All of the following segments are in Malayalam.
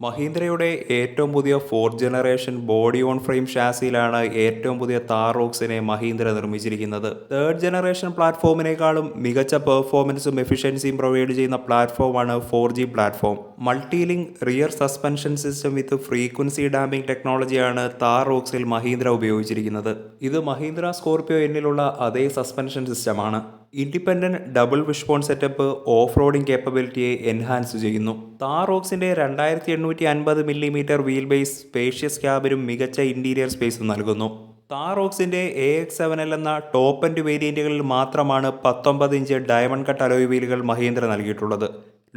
മഹീന്ദ്രയുടെ ഏറ്റവും പുതിയ fourth generation body on frame ഷാസിയിലാണ് ഏറ്റവും പുതിയ താറോക്സിനെ മഹീന്ദ്ര നിർമ്മിച്ചിരിക്കുന്നത്. തേർഡ് ജനറേഷൻ പ്ലാറ്റ്ഫോമിനേക്കാളും മികച്ച പെർഫോമൻസും എഫിഷ്യൻസിയും പ്രൊവൈഡ് ചെയ്യുന്ന പ്ലാറ്റ്ഫോമാണ് four G platform multilink rear suspension system with frequency damping ടെക്നോളജിയാണ് Thar റോക്സിൽ മഹീന്ദ്ര ഉപയോഗിച്ചിരിക്കുന്നത്. ഇത് മഹീന്ദ്ര സ്കോർപിയോ എന്നിലുള്ള അതേ സസ്പെൻഷൻ സിസ്റ്റമാണ് independent double wishbone setup off roading കേപ്പബിലിറ്റിയെ enhance ചെയ്യുന്നു. താറോക്സിന്റെ രണ്ടായിരത്തി എണ്ണൂറ്റി അൻപത് മില്ലിമീറ്റർ വീൽ ബേസ് സ്പേഷ്യസ് ക്യാബിനും മികച്ച ഇന്റീരിയർ സ്പേസും നൽകുന്നു. താറോക്സിന്റെ എ എക്സ് സെവൻ എൽ എന്ന ടോപ്പ് എൻഡ് വേരിയന്റുകളിൽ മാത്രമാണ് പത്തൊമ്പത് ഇഞ്ച് ഡയമണ്ട് കട്ട് അലോയ് വീലുകൾ മഹീന്ദ്ര നൽകിയിട്ടുള്ളത്.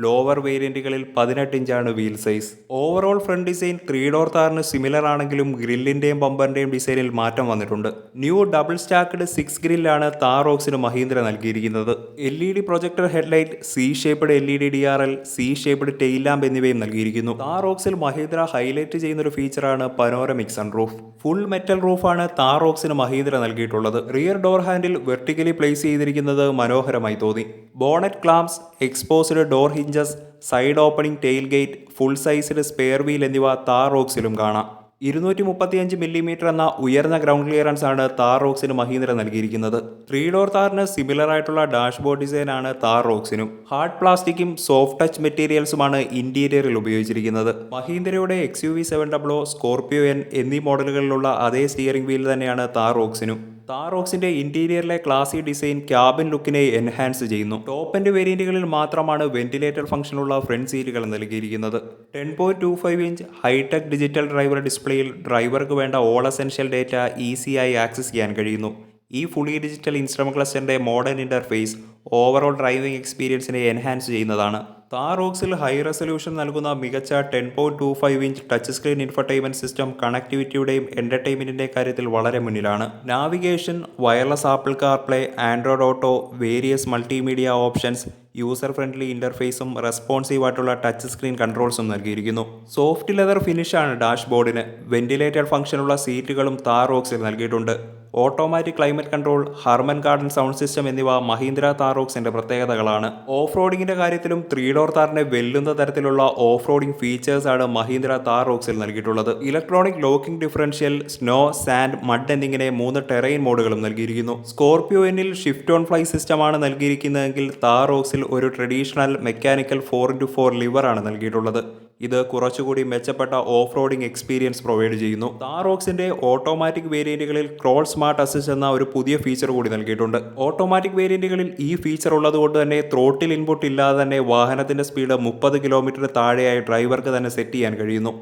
ലോവർ വേരിയന്റുകളിൽ പതിനെട്ട് ഇഞ്ചാണ് wheel size overall front design three door താറിന് similar ആണെങ്കിലും ഗ്രില്ലിന്റെയും ബമ്പറിന്റെയും ഡിസൈനിൽ മാറ്റം വന്നിട്ടുണ്ട്. ന്യൂ ഡബിൾ സ്റ്റാക്ക്ഡ് സിക്സ് ഗ്രില്ലാണ് താറോക്സിന് മഹീന്ദ്ര നൽകിയിരിക്കുന്നത്. L E D projector headlight C shaped L E D D R L C shaped tail lamp എന്നിവയും നൽകിയിരിക്കുന്നു താറോക്സിൽ മഹീന്ദ്ര ഹൈലൈറ്റ് ചെയ്യുന്ന ഒരു ഫീച്ചറാണ് panoramic sun roof full metal റൂഫാണ് താറോക്സിന് മഹീന്ദ്ര നൽകിയിട്ടുള്ളത്. Rear door handle vertically place ചെയ്തിരിക്കുന്നത് മനോഹരമായി തോന്നി. Bonnet clamps exposed door hinges side opening tail gate full sized spare wheel എന്നിവ താർ റോക്സിലും കാണാം. ഇരുന്നൂറ്റി മുപ്പത്തിയഞ്ച് മില്ലിമീറ്റർ എന്ന ഉയർന്ന ഗ്രൗണ്ട് ക്ലിയറൻസ് ആണ് താർ റോക്സിന് മഹീന്ദ്ര നൽകിയിരിക്കുന്നത്. ത്രീ ഡോർ താറിന് സിമിലർ ആയിട്ടുള്ള ഡാഷ്ബോർഡ് ഡിസൈൻ ആണ് താർ റോക്സിനും ഹാർഡ് പ്ലാസ്റ്റിക്കും സോഫ്റ്റ് ടച്ച് മെറ്റീരിയൽസുമാണ് ഇന്റീരിയറിൽ ഉപയോഗിച്ചിരിക്കുന്നത്. മഹീന്ദ്രയുടെ X U V seven double O Scorpio N എന്നീ മോഡലുകളിലുള്ള അതേ സ്റ്റിയറിംഗ് വീൽ തന്നെയാണ് താർ റോക്സിനും താറോക്സിന്റെ ഇന്റീരിയറിലെ ക്ലാസി ഡിസൈൻ ക്യാബിൻ ലുക്കിനെ എൻഹാൻസ് ചെയ്യുന്നു. ടോപ്പ് എൻഡ് വേരിയന്റുകളിൽ മാത്രമാണ് വെന്റിലേറ്റർ ഫംഗ്ഷനുള്ള ഫ്രണ്ട് സീറ്റുകൾ നൽകിയിരിക്കുന്നത്. Ten point two five inch hitech digital driver ഡിസ്പ്ലേയിൽ ഡ്രൈവർക്ക് വേണ്ട ഓൾ എസെൻഷ്യൽ ഡേറ്റ ഈസിയായി ആക്സസ് ചെയ്യാൻ കഴിയുന്നു. ഈ ഫുള്ളി ഡിജിറ്റൽ ഇൻസ്ട്രുമെന്റ് ക്ലസ്റ്ററിന്റെ മോഡേൺ ഇന്റർഫേസ് ഓവറോൾ ഡ്രൈവിംഗ് എക്സ്പീരിയൻസിനെ എൻഹാൻസ് ചെയ്യുന്നതാണ്. താറോക്സിൽ ഹൈ റെസൊല്യൂഷൻ നൽകുന്ന മികച്ച ten point two five inch touch screen infotainment system കണക്ടിവിറ്റിയുടെയും എന്റർടൈൻമെന്റിന്റെ കാര്യത്തിൽ വളരെ മുന്നിലാണ്. Navigation wireless Apple CarPlay Android Auto various multimedia options user friendly ഇന്റർഫേസും responsive ആയിട്ടുള്ള ടച്ച് സ്ക്രീൻ കൺട്രോൾസും നൽകിയിരിക്കുന്നു. സോഫ്റ്റ് ലെതർ ഫിനിഷാണ് ഡാഷ്ബോർഡിന്. വെന്റിലേറ്റഡ് ഫംഗ്ഷനുള്ള സീറ്റുകളും താറോക്സിൽ നൽകിയിട്ടുണ്ട്. Automatic climate control Harman Kardon sound system എന്നിവ മഹീന്ദ്ര താറോക്സിന്റെ പ്രത്യേകതകളാണ്. ഓഫ് റോഡിങ്ങിന്റെ കാര്യത്തിലും ത്രീ ഡോർ താറിനെ വെല്ലുന്ന തരത്തിലുള്ള ഓഫ് റോഡിംഗ് ഫീച്ചേഴ്സ് ആണ് മഹീന്ദ്ര താറോക്സിൽ നൽകിയിട്ടുള്ളത്. Electronic locking differential snow sand mud എന്നിങ്ങനെ മൂന്ന് ടെറൈൻ മോഡുകളും നൽകിയിരിക്കുന്നു. സ്കോർപിയോ എന്നിൽ ഷിഫ്റ്റ് ഓൺ ഫ്ലൈ സിസ്റ്റമാണ് നൽകിയിരിക്കുന്നതെങ്കിൽ താറോക്സിൽ ഒരു traditional mechanical four into four ലിവറാണ് നൽകിയിട്ടുള്ളത്. ഇത് കുറച്ചുകൂടി മെച്ചപ്പെട്ട ഓഫ് റോഡിംഗ് എക്സ്പീരിയൻസ് പ്രൊവൈഡ് ചെയ്യുന്നു. താറോക്സിന്റെ ഓട്ടോമാറ്റിക് വേരിയന്റുകളിൽ ക്രോൾ സ്മാർട്ട് അസിസ്റ്റ് എന്ന ഒരു പുതിയ ഫീച്ചർ കൂടി നൽകിയിട്ടുണ്ട്. ഓട്ടോമാറ്റിക് വേരിയന്റുകളിൽ ഈ ഫീച്ചർ ഉള്ളതുകൊണ്ട് തന്നെ ത്രോട്ടിൽ ഇൻപുട്ട് ഇല്ലാതെ തന്നെ വാഹനത്തിന്റെ സ്പീഡ് മുപ്പത് കിലോമീറ്റർ താഴെയായി ഡ്രൈവർക്ക് തന്നെ സെറ്റ് ചെയ്യാൻ കഴിയുന്നു.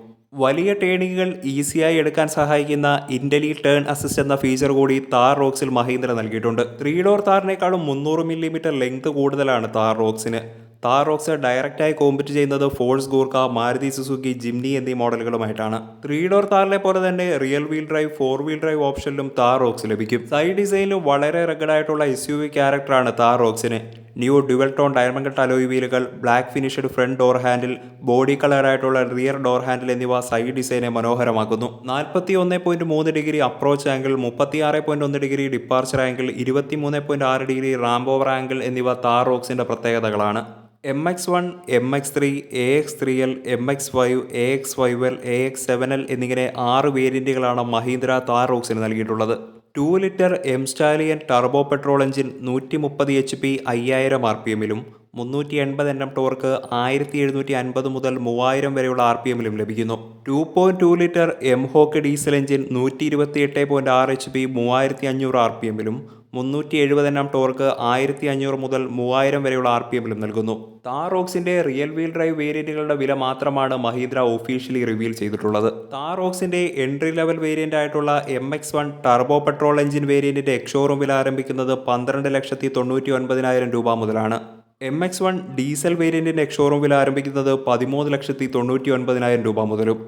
വലിയ ടേണിങ്ങുകൾ ഈസിയായി എടുക്കാൻ സഹായിക്കുന്ന ഇന്റലി ടേൺ അസിസ്റ്റ് എന്ന ഫീച്ചർ കൂടി താർ റോക്സിൽ മഹീന്ദ്ര നൽകിയിട്ടുണ്ട്. ത്രീ ഡോർ താറിനേക്കാളും മുന്നൂറ് മില്ലിമീറ്റർ ലെങ്ത് കൂടുതലാണ് താർ റോക്സിന് താർ റോക്സ് ഡയറക്റ്റായി കോമ്പറ്റ് ചെയ്യുന്നത് Force Gurkha Maruti Suzuki Jimny എന്നീ മോഡലുകളുമായിട്ടാണ്. ത്രീ ഡോർ താറിലെ പോലെ തന്നെ rear wheel drive four wheel drive ഓപ്ഷനിലും Thar Roxx ലഭിക്കും. സൈഡ് ഡിസൈനിലും വളരെ റെഗഡായിട്ടുള്ള എസ് യു വി ക്യാരക്ടറാണ് Thar റോക്സിന്. New dual tone diamond alloy വീലുകൾ black finished front door handle body കളറായിട്ടുള്ള rear door handle എന്നിവ സൈഡ് ഡിസൈനെ മനോഹരമാക്കുന്നു. നാൽപ്പത്തി ഒന്ന് പോയിന്റ് മൂന്ന് ഡിഗ്രി അപ്രോച്ച് ആംഗിൾ മുപ്പത്തിയാറ് പോയിന്റ് ഒന്ന് ഡിഗ്രി ഡിപ്പാർച്ചർ ആംഗിൾ ഇരുപത്തി മൂന്ന് പോയിന്റ് ആറ് ഡിഗ്രി റാംബോവർ ആംഗിൾ എന്നിവ താർ റോക്സിന്റെ പ്രത്യേകതകളാണ്. M X one M X three A X three L M X five A X five L A X seven L എന്നിങ്ങനെ ആറ് വേരിയന്റുകളാണ് മഹീന്ദ്ര താർ റോക്സിന് നൽകിയിട്ടുള്ളത്. Two litre M Stallion turbo petrol engine നൂറ്റി മുപ്പത് എച്ച് പി അയ്യായിരം ആർ പി എമ്മിലും മുന്നൂറ്റി എൺപത് എൻ എം ടോർക്ക് ആയിരത്തി എഴുന്നൂറ്റി അൻപത് മുതൽ മൂവായിരം വരെയുള്ള ആർ പി എമ്മിലും ലഭിക്കുന്നു. Two point two litre M Hawk diesel engine നൂറ്റി ഇരുപത്തി എട്ട് പോയിന്റ് ആറ് എച്ച് പി മൂവായിരത്തി അഞ്ഞൂറ് ആർ പി എമ്മിലും മുന്നൂറ്റി എഴുപത് എണ്ണം ടോർക്ക് ആയിരത്തി അഞ്ഞൂറ് മുതൽ മൂവായിരം വരെയുള്ള ആർ പി എമ്മിലും നൽകുന്നു താറോക്സിന്റെ റിയൽ വീൽ ഡ്രൈവ് വേരിയന്റുകളുടെ വില മാത്രമാണ് മഹീന്ദ്ര ഒഫീഷ്യലി റിവീൽ ചെയ്തിട്ടുള്ളത്. താറോക്സിന്റെ എൻട്രി ലെവൽ വേരിയന്റ് ആയിട്ടുള്ള M X one turbo petrol engine വേരിയന്റിന്റെ ex showroom വില ആരംഭിക്കുന്നത് പന്ത്രണ്ട് ലക്ഷത്തി തൊണ്ണൂറ്റി ഒൻപതിനായിരം രൂപ മുതലാണ്. എം എക്സ് വൺ ഡീസൽ വേരിയന്റിന്റെ എക്സോറൂം വില ആരംഭിക്കുന്നത് പതിമൂന്ന് ലക്ഷത്തി തൊണ്ണൂറ്റി ഒൻപതിനായിരം രൂപ മുതലും.